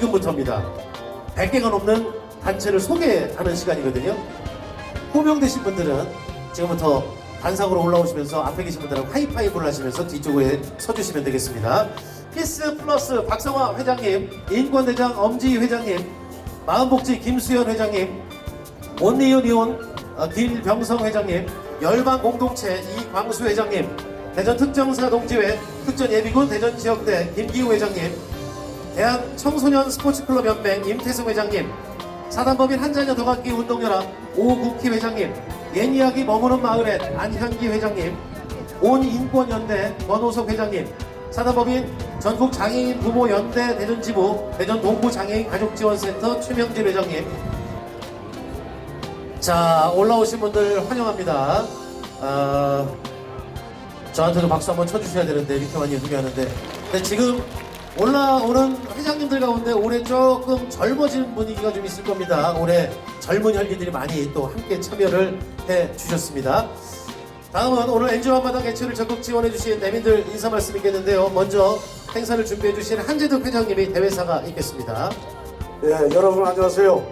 지금부터입니다. 100개가 넘는 단체를 소개하는 시간이거든요. 호명되신 분들은 지금부터 단상으로 올라오시면서 앞에 계신 분들은 하이파이브를 하시면서 뒤쪽에 서주시면 되겠습니다. 피스 플러스 박성화 회장님, 인권대장 엄지희 회장님, 마음복지 김수현 회장님, 온리온 이온 어, 길병성 회장님, 열방 공동체 이광수 회장님, 대전 특정사 동지회 특전예비군 대전지역대 김기우 회장님, 대한 청소년 스포츠클럽 연맹 임태승 회장님, 사단법인 한자녀 더갖기 운동연합 오국희 회장님, 옛이야기 머무는 마을의 안현기 회장님, 온인권연대 권호석 회장님, 사단법인 전국 장애인 부모 연대 대전지부 대전 동부 장애인 가족지원센터 최명진 회장님, 자 올라오신 분들 환영합니다. 아, 저한테도 박수 한번 쳐주셔야 되는데 이렇게만 예쁘게 하는데 근데 지금 올라오는 회장님들 가운데 올해 조금 젊어진 분위기가 좀 있을 겁니다. 올해 젊은 혈기들이 많이 또 함께 참여를 해 주셨습니다. 다음은 오늘 엔지오 한마당 개최를 적극 지원해 주신 내민들 인사 말씀 있겠는데요. 먼저 행사를 준비해 주신 한재득 회장님이 대회사가 있겠습니다. 예, 여러분 안녕하세요.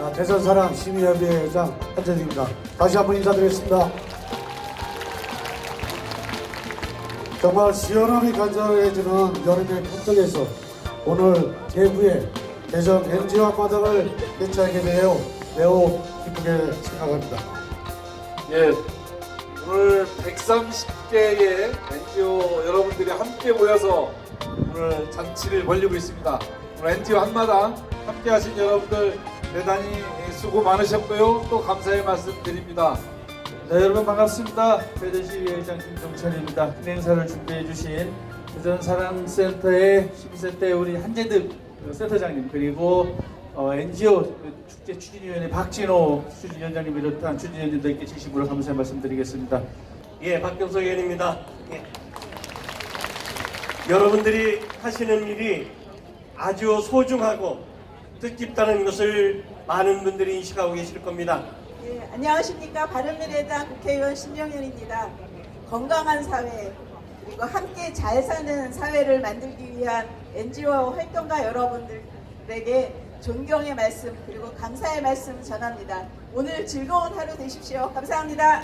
아, 대전사랑 시민협의회 회장 한재입니다. 다시 한번 인사드리겠습니다. 정말 시원함이 간절해지는 여름의 북쪽에서 오늘 대구에 대전 NGO 앞바닥을 개최하게 되어 매우 기쁘게 생각합니다. 예, 오늘 130개의 NGO 여러분들이 함께 모여서 오늘 잔치를 벌리고 있습니다. 오늘 NGO 한마당 함께 하신 여러분들 대단히 수고 많으셨고요. 또 감사의 말씀 드립니다. 네, 여러분 반갑습니다. 대전시의회장 김정철입니다. 큰 행사를 준비해 주신 대전사랑센터의 12세 우리 한재득 센터장님 그리고 어, NGO 축제 추진위원회 박진호 추진위원장님 비롯한 추진위원들께 진심으로 감사의 말씀드리겠습니다. 예, 박경석 의원입니다. 예. 여러분들이 하시는 일이 아주 소중하고 뜻깊다는 것을 많은 분들이 인식하고 계실 겁니다. 예, 안녕하십니까 바른미래당 국회의원 신정현입니다. 건강한 사회 그리고 함께 잘 사는 사회를 만들기 위한 NGO 활동가 여러분들에게 존경의 말씀 그리고 감사의 말씀 전합니다. 오늘 즐거운 하루 되십시오. 감사합니다.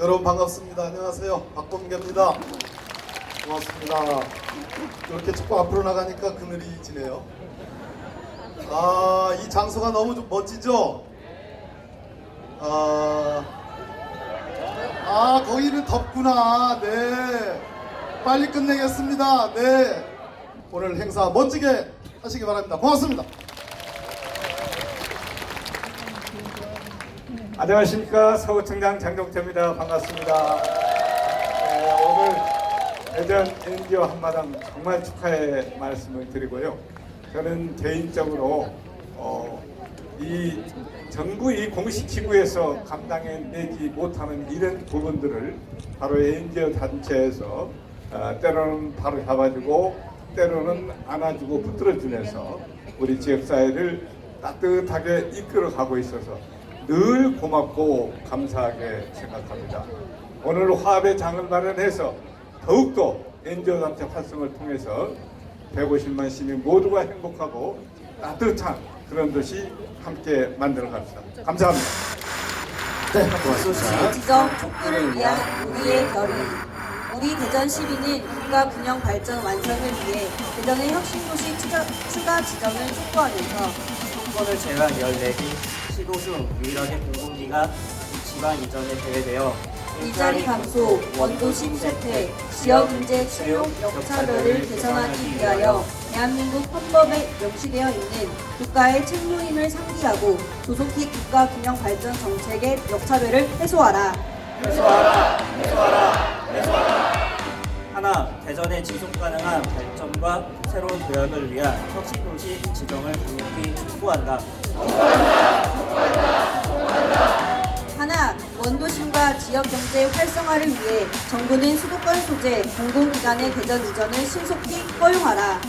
여러분 반갑습니다. 안녕하세요. 박범계입니다. 고맙습니다. 이렇게 자꾸 앞으로 나가니까 그늘이 지네요. 아, 이 장소가 너무 좀 멋지죠? 아, 아, 거기는 덥구나. 네. 빨리 끝내겠습니다. 네. 오늘 행사 멋지게 하시기 바랍니다. 고맙습니다. 안녕하십니까 서구청장 장종태입니다 반갑습니다 네, 오늘 대전 NGO 한마당 정말 축하의 말씀을 드리고요 저는 개인적으로 어, 이 정부 이 공식 기구에서 감당해내지 못하는 이런 부분들을 바로 NGO 단체에서 어, 때로는 바로 잡아주고 때로는 안아주고 붙들어주면서 우리 지역사회를 따뜻하게 이끌어가고 있어서 늘 고맙고 감사하게 생각합니다. 오늘 화합의 장을 마련해서 더욱더 NGO 단체 활성을 통해서 150만 시민 모두가 행복하고 따뜻한 그런 도시 함께 만들어 갑시다. 감사합니다. 네, 고맙습니다. 지정 촉구를 위한 우리의 결의. 우리 대전 시민은 국가 균형 발전 완성을 위해 대전의 혁신도시 추가, 추가 지정을 촉구하면서 정권을 제외한 14기 시도중 유일하게 공공기관 지방 이전에 제외되어 일자리 감소, 원도심 쇠퇴, 지역 문제 채용 역차별을 개선하기 위하여 대한민국 헌법에 명시되어 있는 국가의 책무임을 상기하고 조속히 국가 균형 발전 정책의 역차별을 해소하라. 하나 대전의 지속 가능한 발전과 새로운 도약을 위한 혁신도시 지정을 강력히 촉구한다. 지역 경제 활성화를 위해 정부는 수도권 소재 공공기관의 대전 이전을 신속히 허용하라.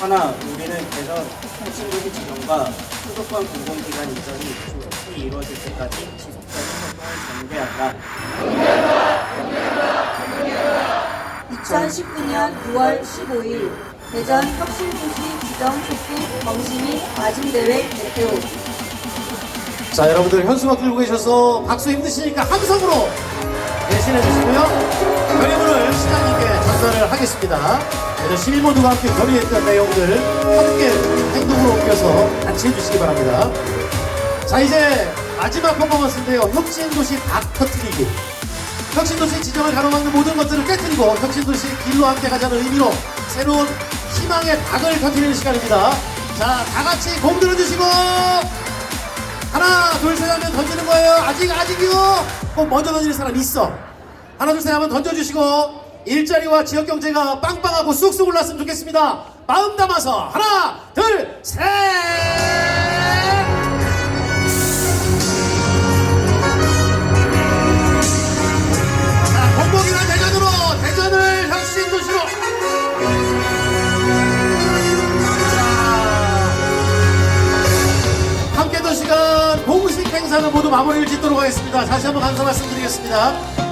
하나 우리는 대전 혁신도시 지정과 수도권 공공기관 이전이 조속히 이루어질 때까지 지속적인 활동을 전개한다. 2019년 6월 15일 대전 혁신도시 지정 속국 정신이 마중대회 대표 자 여러분들 현수막 들고 계셔서 박수 힘드시니까 함성으로 대신해 주시고요. 결의문을 시장님께 전달을 하겠습니다. 그래서 시민 모두가 함께 결의했던 내용들 함께 행동으로 옮겨서 같이 해주시기 바랍니다. 자 이제 마지막 퍼포먼스인데요. 혁신도시 닭 터트리기. 혁신도시 지정을 가로막는 모든 것들을 깨뜨리고 혁신도시의 길로 함께 가자는 의미로 새로운 희망의 닭을 터트리는 시간입니다. 자 다같이 공 들어 주시고 하나 둘 셋 하면 던지는 거예요. 아직 아직이요. 꼭 먼저 던지는 사람 있어. 하나 둘 셋 하면 던져주시고 일자리와 지역 경제가 빵빵하고 쑥쑥 올랐으면 좋겠습니다. 마음 담아서 하나 둘셋 모두 마무리를 짓도록 하겠습니다. 다시 한번 감사 말씀드리겠습니다.